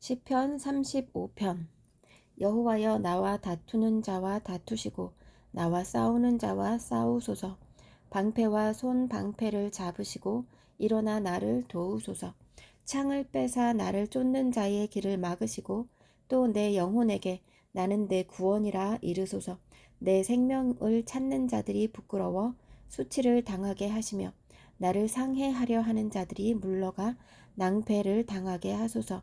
시편 35편. 여호와여 나와 다투는 자와 다투시고 나와 싸우는 자와 싸우소서. 방패와 손 방패를 잡으시고 일어나 나를 도우소서. 창을 빼사 나를 쫓는 자의 길을 막으시고 또 내 영혼에게 나는 내 구원이라 이르소서. 내 생명을 찾는 자들이 부끄러워 수치를 당하게 하시며 나를 상해하려 하는 자들이 물러가 낭패를 당하게 하소서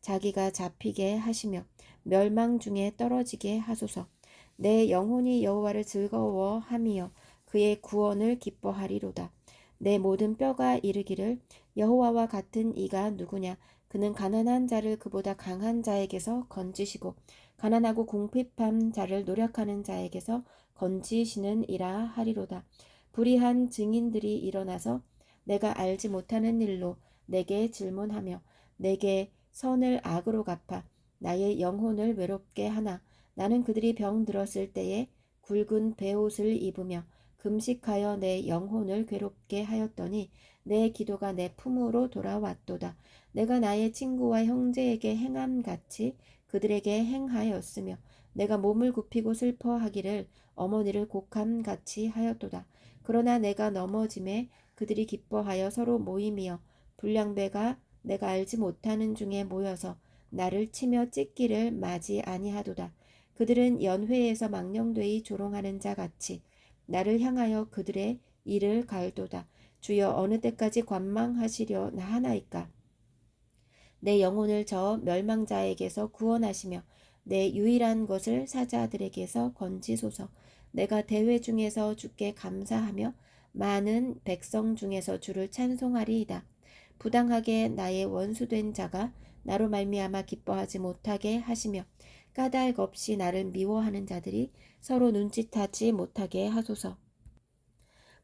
자기가 잡히게 하시며 멸망 중에 떨어지게 하소서. 내 영혼이 여호와를 즐거워하며 그의 구원을 기뻐하리로다. 내 모든 뼈가 이르기를 여호와와 같은 이가 누구냐? 그는 가난한 자를 그보다 강한 자에게서 건지시고 가난하고 궁핍한 자를 노력하는 자에게서 건지시는 이라 하리로다. 불의한 증인들이 일어나서 내가 알지 못하는 일로 내게 질문하며 내게 선을 악으로 갚아 나의 영혼을 외롭게 하나 나는 그들이 병 들었을 때에 굵은 베옷을 입으며 금식하여 내 영혼을 괴롭게 하였더니 내 기도가 내 품으로 돌아왔도다. 내가 나의 친구와 형제에게 행함 같이 그들에게 행하였으며 내가 몸을 굽히고 슬퍼하기를 어머니를 곡함 같이 하였도다. 그러나 내가 넘어짐에 그들이 기뻐하여 서로 모임이여 불량배가 내가 알지 못하는 중에 모여서 나를 치며 찢기를 맞이 아니하도다. 그들은 연회에서 망령되이 조롱하는 자 같이 나를 향하여 그들의 이를 갈도다. 주여 어느 때까지 관망하시려 나 하나이까. 내 영혼을 저 멸망자에게서 구원하시며 내 유일한 것을 사자들에게서 건지소서. 내가 대회 중에서 주께 감사하며 많은 백성 중에서 주를 찬송하리이다. 부당하게 나의 원수된 자가 나로 말미암아 기뻐하지 못하게 하시며 까닭 없이 나를 미워하는 자들이 서로 눈짓하지 못하게 하소서.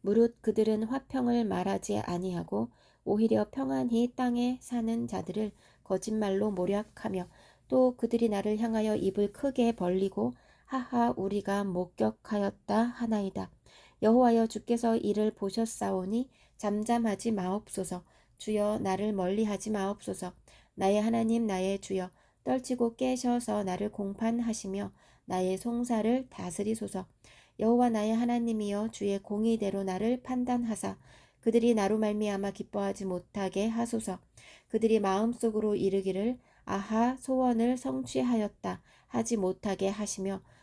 무릇 그들은 화평을 말하지 아니하고 오히려 평안히 땅에 사는 자들을 거짓말로 모략하며 또 그들이 나를 향하여 입을 크게 벌리고 하하 우리가 목격하였다 하나이다. 여호와여 주께서 이를 보셨사오니 잠잠하지 마옵소서. 주여 나를 멀리하지 마옵소서. 나의 하나님 나의 주여 떨치고 깨셔서 나를 공판하시며 나의 송사를 다스리소서. 여호와 나의 하나님이여 주의 공의대로 나를 판단하사 그들이 나로 말미암아 기뻐하지 못하게 하소서. 그들이 마음속으로 이르기를 아하 소원을 성취하였다 하지 못하게 하시며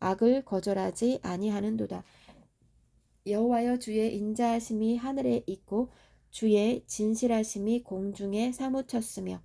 악을 거절하지 아니하는도다. 여호와여 주의 인자하심이 하늘에 있고 주의 진실하심이 공중에 사무쳤으며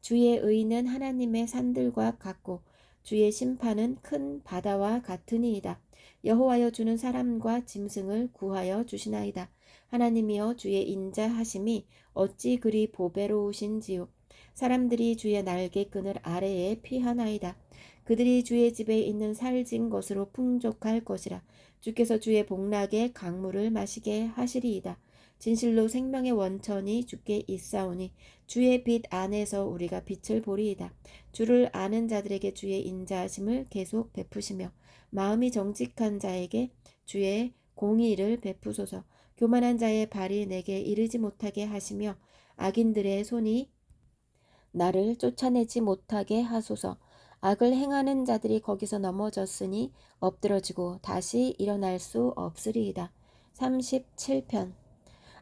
주의 의는 하나님의 산들과 같고 주의 심판은 큰 바다와 같으니이다. 여호와여 주는 사람과 짐승을 구하여 주시나이다. 하나님이여 주의 인자하심이 어찌 그리 보배로우신지요. 사람들이 주의 날개끈을 아래에 피하나이다. 그들이 주의 집에 있는 살진 것으로 풍족할 것이라. 주께서 주의 복락에 강물을 마시게 하시리이다. 진실로 생명의 원천이 주께 있사오니 주의 빛 안에서 우리가 빛을 보리이다. 주를 아는 자들에게 주의 인자하심을 계속 베푸시며 마음이 정직한 자에게 주의 공의를 베푸소서. 교만한 자의 발이 내게 이르지 못하게 하시며 악인들의 손이 나를 쫓아내지 못하게 하소서. 악을 행하는 자들이 거기서 넘어졌으니 엎드러지고 다시 일어날 수 없으리이다. 37편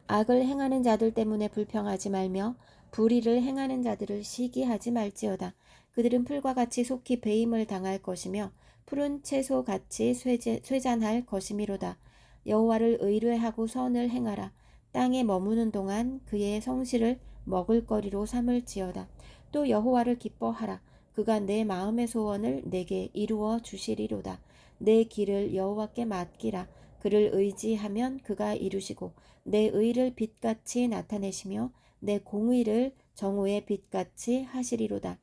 악을 행하는 자들 때문에 불평하지 말며 불의를 행하는 자들을 시기하지 말지어다. 그들은 풀과 같이 속히 배임을 당할 것이며 푸른 채소 같이 쇠제, 쇠잔할 것이미로다. 여호와를 의뢰하고 선을 행하라. 땅에 머무는 동안 그의 성실을 먹을 거리로 삼을지어다. 또 여호와를 기뻐하라. 그가 내 마음의 소원을 내게 이루어 주시리로다. 내 길을 여호와께 맡기라. 그를 의지하면 그가 이루시고 내 의를 빛같이 나타내시며 내 공의를 정오의 빛같이 하시리로다.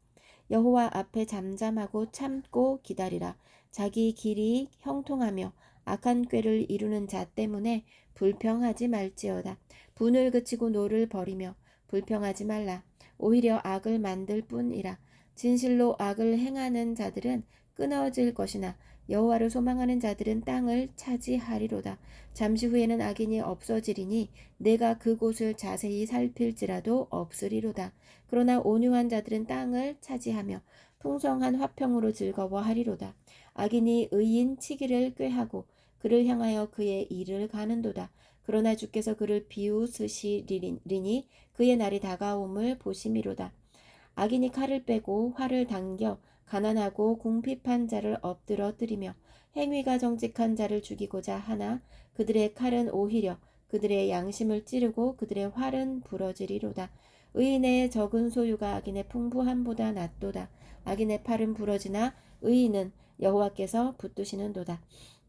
여호와 앞에 잠잠하고 참고 기다리라. 자기 길이 형통하며 악한 꾀를 이루는 자 때문에 불평하지 말지어다. 분을 그치고 노를 버리며 불평하지 말라. 오히려 악을 만들 뿐이라. 진실로 악을 행하는 자들은 끊어질 것이나 여호와를 소망하는 자들은 땅을 차지하리로다. 잠시 후에는 악인이 없어지리니 내가 그곳을 자세히 살필지라도 없으리로다. 그러나 온유한 자들은 땅을 차지하며 풍성한 화평으로 즐거워하리로다. 악인이 의인 치기를 꾀하고 그를 향하여 그의 일을 가는도다. 그러나 주께서 그를 비웃으시리니 그의 날이 다가옴을 보심이로다. 악인이 칼을 빼고 활을 당겨 가난하고 궁핍한 자를 엎드러뜨리며 행위가 정직한 자를 죽이고자 하나 그들의 칼은 오히려 그들의 양심을 찌르고 그들의 활은 부러지리로다. 의인의 적은 소유가 악인의 풍부함보다 낫도다. 악인의 팔은 부러지나 의인은 여호와께서 붙드시는도다.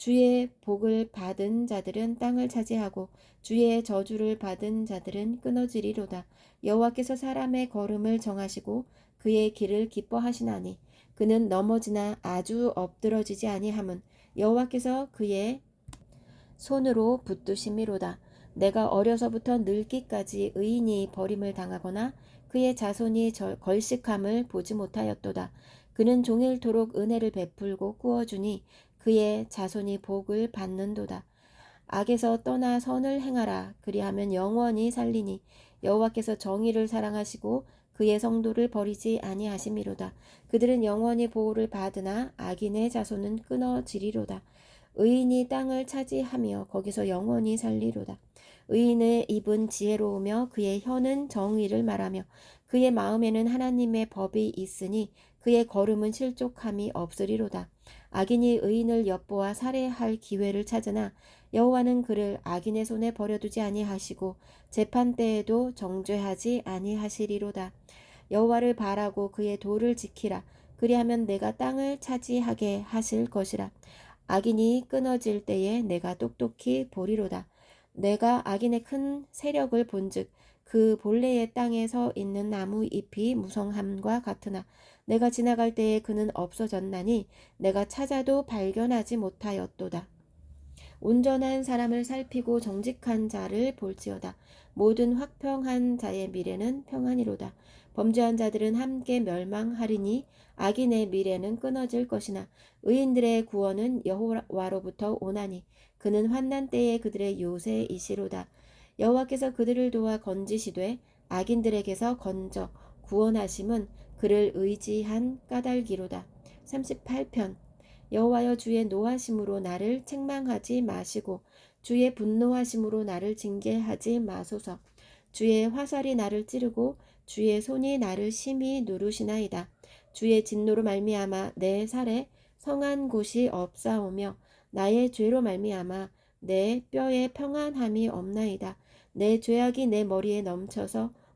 주의 복을 받은 자들은 땅을 차지하고 주의 저주를 받은 자들은 끊어지리로다. 여호와께서 사람의 걸음을 정하시고 그의 길을 기뻐하시나니 그는 넘어지나 아주 엎드러지지 아니함은 여호와께서 그의 손으로 붙드심이로다. 내가 어려서부터 늙기까지 의인이 버림을 당하거나 그의 자손이 걸식함을 보지 못하였도다. 그는 종일토록 은혜를 베풀고 꾸어주니 그의 자손이 복을 받는도다. 악에서 떠나 선을 행하라. 그리하면 영원히 살리니 여호와께서 정의를 사랑하시고 그의 성도를 버리지 아니하심이로다. 그들은 영원히 보호를 받으나 악인의 자손은 끊어지리로다. 의인이 땅을 차지하며 거기서 영원히 살리로다. 의인의 입은 지혜로우며 그의 혀는 정의를 말하며 그의 마음에는 하나님의 법이 있으니 그의 걸음은 실족함이 없으리로다. 악인이 의인을 엿보아 살해할 기회를 찾으나 여호와는 그를 악인의 손에 버려두지 아니하시고 재판 때에도 정죄하지 아니하시리로다. 여호와를 바라고 그의 도를 지키라. 그리하면 내가 땅을 차지하게 하실 것이라. 악인이 끊어질 때에 내가 똑똑히 보리로다. 내가 악인의 큰 세력을 본즉 그 본래의 땅에 서 있는 나무 잎이 무성함과 같으나 내가 지나갈 때에 그는 없어졌나니 내가 찾아도 발견하지 못하였도다. 온전한 사람을 살피고 정직한 자를 볼지어다. 모든 확평한 자의 미래는 평안이로다. 범죄한 자들은 함께 멸망하리니 악인의 미래는 끊어질 것이나 의인들의 구원은 여호와로부터 오나니 그는 환난 때에 그들의 요새이시로다. 여호와께서 그들을 도와 건지시되 악인들에게서 건져 구원하심은 그를 의지한 까닭이로다. 38편 여호와여 주의 노하심으로 나를 책망하지 마시고 주의 분노하심으로 나를 징계하지 마소서. 주의 화살이 나를 찌르고 주의 손이 나를 심히 누르시나이다. 주의 진노로 말미암아 내 살에 성한 곳이 없사오며 나의 죄로 말미암아 내 뼈에 평안함이 없나이다. 내 죄악이 내 머리에 넘쳐서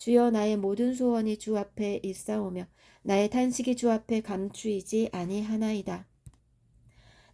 주여 나의 모든 소원이 주 앞에 있사오며 나의 탄식이 주 앞에 감추이지 아니하나이다.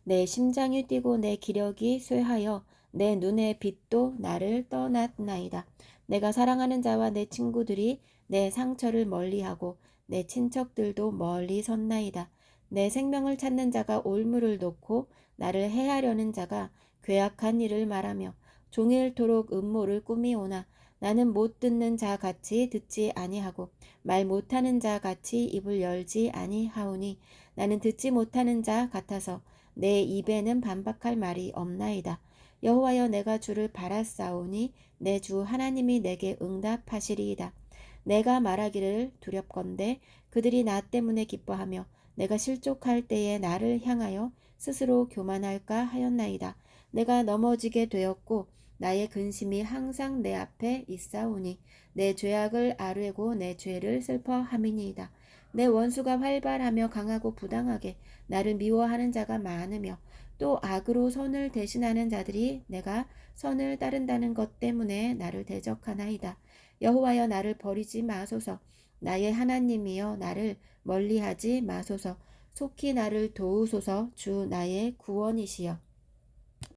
내 심장이 뛰고 내 기력이 쇠하여 내 눈의 빛도 나를 떠났나이다. 내가 사랑하는 자와 내 친구들이 내 상처를 멀리하고 내 친척들도 멀리 섰나이다. 내 생명을 찾는 자가 올무를 놓고 나를 해하려는 자가 괴악한 일을 말하며 종일토록 음모를 꾸미오나 나는 못 듣는 자 같이 듣지 아니하고 말 못하는 자 같이 입을 열지 아니하오니 나는 듣지 못하는 자 같아서 내 입에는 반박할 말이 없나이다. 여호와여 내가 주를 바라싸오니 내 주 하나님이 내게 응답하시리이다. 내가 말하기를 두렵건대 그들이 나 때문에 기뻐하며 내가 실족할 때에 나를 향하여 스스로 교만할까 하였나이다. 내가 넘어지게 되었고 나의 근심이 항상 내 앞에 있사오니 내 죄악을 아뢰고 내 죄를 슬퍼함이니이다. 내 원수가 활발하며 강하고 부당하게 나를 미워하는 자가 많으며 또 악으로 선을 대신하는 자들이 내가 선을 따른다는 것 때문에 나를 대적하나이다. 여호와여 나를 버리지 마소서. 나의 하나님이여 나를 멀리하지 마소서. 속히 나를 도우소서. 주 나의 구원이시여.